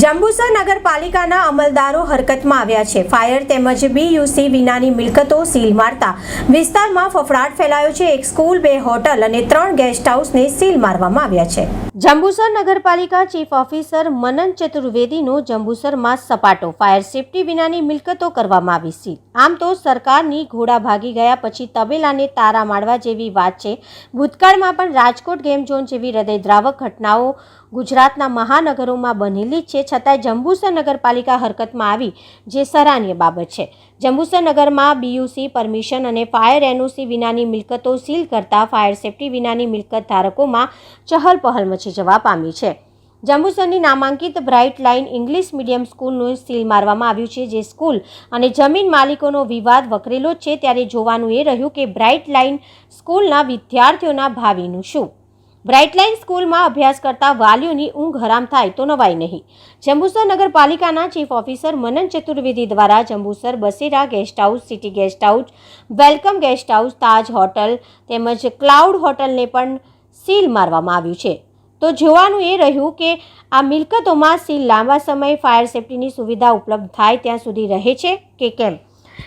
જંબુસર નગરપાલિકાના અમલદારો હરકતમાં આવ્યા છે. ફાયર તેમજ બીયુસી વિનાની મિલકતો સીલ મારતા વિસ્તારમાં ફફડાટ ફેલાયો છે. એક સ્કૂલ, બે હોટલ અને ત્રણ ગેસ્ટ હાઉસને સીલ મારવામાં આવ્યા છે. જંબુસર નગરપાલિકા ચીફ ઓફિસર મનન ચતુર્વેદીનો જંબુસરમાં સપાટો. ફાયર સેફટી વિનાની મિલકતો કરવામાં આવી સીલ. આમ તો સરકારની ઘોડા ભાગી ગયા પછી તબેલાને તારા મારવા જેવી વાત છે. ભૂતકાળમાં પણ રાજકોટ ગેમ ઝોન જેવી હૃદયદ્રાવક ઘટનાઓ ગુજરાતના મહાનગરોમાં બનેલી જ છે છતાંય જંબુસર નગરપાલિકા હરકતમાં આવી, જે સરાહનીય બાબત છે. જંબુસર નગરમાં બીયુસી પરમિશન અને ફાયર એનઓસી વિનાની મિલકતો સીલ કરતા ફાયર સેફટી વિનાની મિલકત ધારકોમાં ચહલપહલ મચી જવા પામી છે. જંબુસરની નામાંકિત બ્રાઇટ લાઇન ઇંગ્લિશ મીડિયમ સ્કૂલનું સીલ મારવામાં આવ્યું છે, જે સ્કૂલ અને જમીન માલિકોનો વિવાદ વકરેલો છે, ત્યારે જોવાનું એ રહ્યું કે બ્રાઇટ લાઇન સ્કૂલના વિદ્યાર્થીઓના ભાવિનું શું? બ્રાઇટલાઇન સ્કૂલમાં અભ્યાસ કરતા વાલીઓની ઊંઘ હરામ થાય તો નવાય નહીં. જંબુસર નગરપાલિકાના ચીફ ઓફિસર મનન ચતુર્વેદી દ્વારા Jambusar Basera guest house, city guest house, welcome guest house, Taj hotel તેમજ ક્લાઉડ હોટલને પણ સીલ મારવામાં આવ્યું છે. તો જોવાનું એ રહ્યું કે આ મિલકતોમાં સીલ લાંબા સમય ફાયર સેફટીની સુવિધા ઉપલબ્ધ થાય ત્યાં સુધી રહે છે કે કેમ?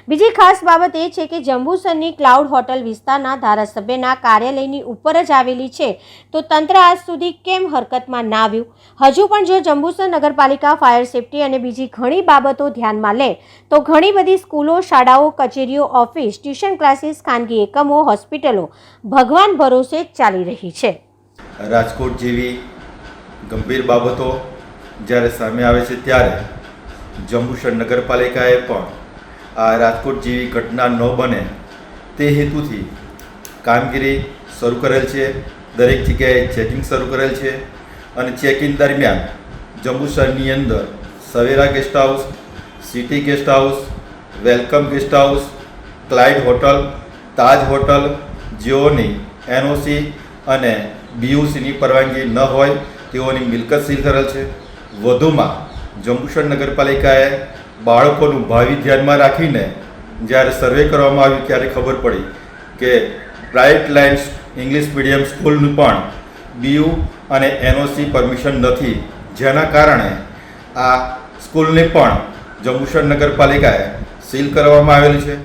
બીજી ખાસ બાબત એ છે કે જંબુસરની ક્લાઉડ હોટલ વિસ્તારના ધારાસભ્યના કાર્યાલયની ઉપર જ આવેલી છે. તો તંત્ર આજ સુધી કેમ હરકતમાં ના આવ્યું? હજુ પણ જો જંબુસર નગરપાલિકા ફાયર સેફટી અને બીજી ઘણી બાબતો ધ્યાનમાં લે, તો ઘણી બધી સ્કૂલો, શાળાઓ, કચેરીઓ, ઓફિસ, ટ્યુશન ક્લાસીસ, ખાનગી એકમો, હોસ્પિટલો ભગવાન ભરોસે ચાલી રહી છે. રાજકોટ જેવી ગંભીર બાબતો જ્યારે સામે આવે છે ત્યારે જંબુસર નગરપાલિકાએ પણ આ રાજકોટ જેવી ઘટના ન બને તે હેતુથી કામગીરી શરૂ કરેલ છે. દરેક જગ્યાએ ચેકિંગ શરૂ કરેલ છે અને ચેકિંગ દરમિયાન જંબુસરની અંદર Savera guest house, city guest house, welcome guest house, Clyde hotel, Taj hotel, જેઓની NOC અને બીયુસીની પરવાનગી ન હોય તેઓની મિલકત સીલ કરેલ છે. વધુમાં જંબુસર નગરપાલિકાએ બાળકોનું ભાવિ ધ્યાનમાં રાખીને જ્યારે સર્વે કરવામાં આવ્યું ત્યારે ખબર પડી કે બ્રાઇટ લાઇન્સ ઇંગ્લિશ મીડિયમ સ્કૂલનું પણ બીયુ અને એનઓસી પરમિશન નથી. જેના કારણે આ સ્કૂલને પણ જંબુસર નગરપાલિકાએ સીલ કરવામાં આવેલી છે.